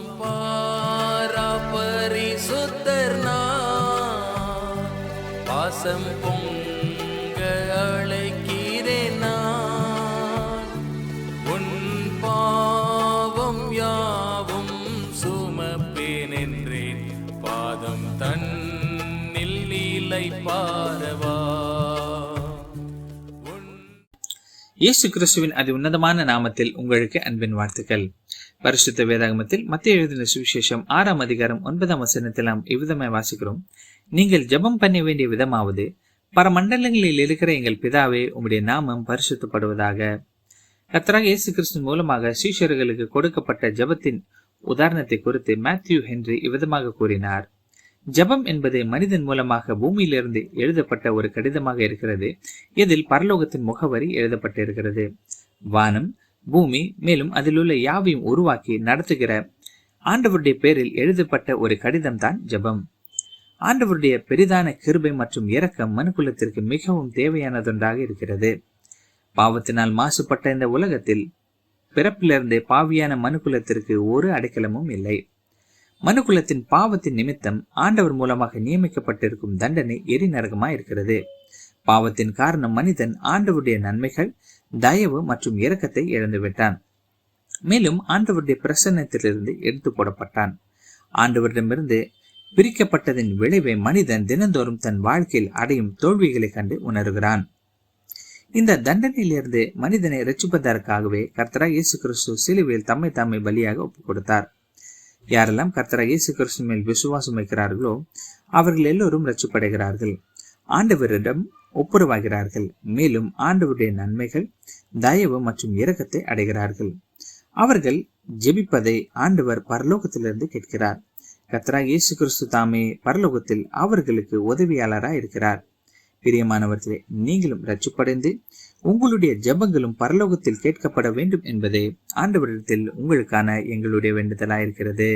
பாரா பரிசுத்தர் பாசம் பொங்க அழைக்கிறேன். நான். உன் பாவம் யாவும் சுமப்பேன் என்றேன் பாதம் தன்னில் நீலை பாரவா. இயேசு கிறிஸ்துவின் அதி உன்னதமான நாமத்தில் உங்களுக்கு அன்பின் வாழ்த்துக்கள். பரிசுத்த வேதாகமத்தில் மத்திய எழுதின சுவிசேஷம் ஆறாம் அதிகாரம் ஒன்பதாம் வசனத்தில் நாம் இவ்விதமாய் வாசிக்கிறோம். நீங்கள் ஜெபம் பண்ண வேண்டிய விதமாவது பரமண்டலங்களில் இருக்கிற எங்கள் பிதாவே உம்முடைய நாமம் பரிசுத்தப்படுவதாக. கத்தராக இயேசு கிறிஸ்துவின் மூலமாக சீஷர்களுக்கு கொடுக்கப்பட்ட ஜெபத்தின் உதாரணத்தை குறித்து மேத்யூ ஹென்றி இவ்விதமாக கூறினார். ஜெபம் என்பது மனிதன் மூலமாக பூமியிலிருந்து எழுதப்பட்ட ஒரு கடிதமாக இருக்கிறது. இதில் பரலோகத்தின் முகவரி எழுதப்பட்டிருக்கிறது. வானம் பூமி மேலும் அதிலுள்ள யாவையும் உருவாக்கி நடத்துகிற ஆண்டவருடைய பேரில் எழுதப்பட்ட ஒரு கடிதம் தான் ஜபம். ஆண்டவருடைய பெரிதான கிருபை மற்றும் இரக்கம் மனுக்குலத்திற்கு மிகவும் தேவையானதொன்றாக இருக்கிறது. பாவத்தினால் மாசுபட்ட இந்த உலகத்தில் பிறப்பிலிருந்தே பாவியான மனுக்குலத்திற்கு ஒரு அடைக்கலமும் இல்லை. மனுக்குலத்தின் பாவத்தின் நிமித்தம் ஆண்டவர் மூலமாக நியமிக்கப்பட்டிருக்கும் தண்டனை எரிநரகமாய் இருக்கிறது பாவத்தின் காரணம் மனிதன் ஆண்டவருடைய நன்மைகள் தயவு மற்றும் இரக்கத்தை இழந்துவிட்டான். மேலும் ஆண்டவருடைய பிரசன்னத்திலிருந்து எடுத்து போடப்பட்டான். ஆண்டவரிடமிருந்து பிரிக்கப்பட்டதின் விளைவை மனிதன் தினந்தோறும் தன் வாழ்க்கையில் அடையும் தோல்விகளை கண்டு உணர்கிறான். இந்த தண்டனையிலிருந்து மனிதனை ரட்சிப்பதற்காகவே கர்த்தரா இயேசு கிறிஸ்து சிலுவையில் தம்மை தம்மை பலியாக ஒப்புக் கொடுத்தார் யாரெல்லாம் கர்த்தரா இயேசு கிறிஸ்து மேல் விசுவாசம் வைக்கிறார்களோ அவர்கள் எல்லோரும் ரட்சிப்படைகிறார்கள் ஆண்டவரிடம் ஒப்புரவாகிறார்கள். மேலும் ஆண்டவருடைய நன்மைகள் தயவு மற்றும் இரக்கத்தை அடைகிறார்கள். அவர்கள் ஜெபிப்பதை ஆண்டவர் பரலோகத்திலிருந்து கேட்கிறார். கத்ரா இயேசு கிறிஸ்து தாமே பரலோகத்தில் அவர்களுக்கு உதவியாளராக இருக்கிறார். பிரியமானவர்களே நீங்களும் ரட்சிப்படைந்து உங்களுடைய ஜெபங்களும் பரலோகத்தில் கேட்கப்பட வேண்டும் என்பதே ஆண்டவரிடத்தில் உங்களுக்கான எங்களுடைய வேண்டுதலாயிருக்கிறது.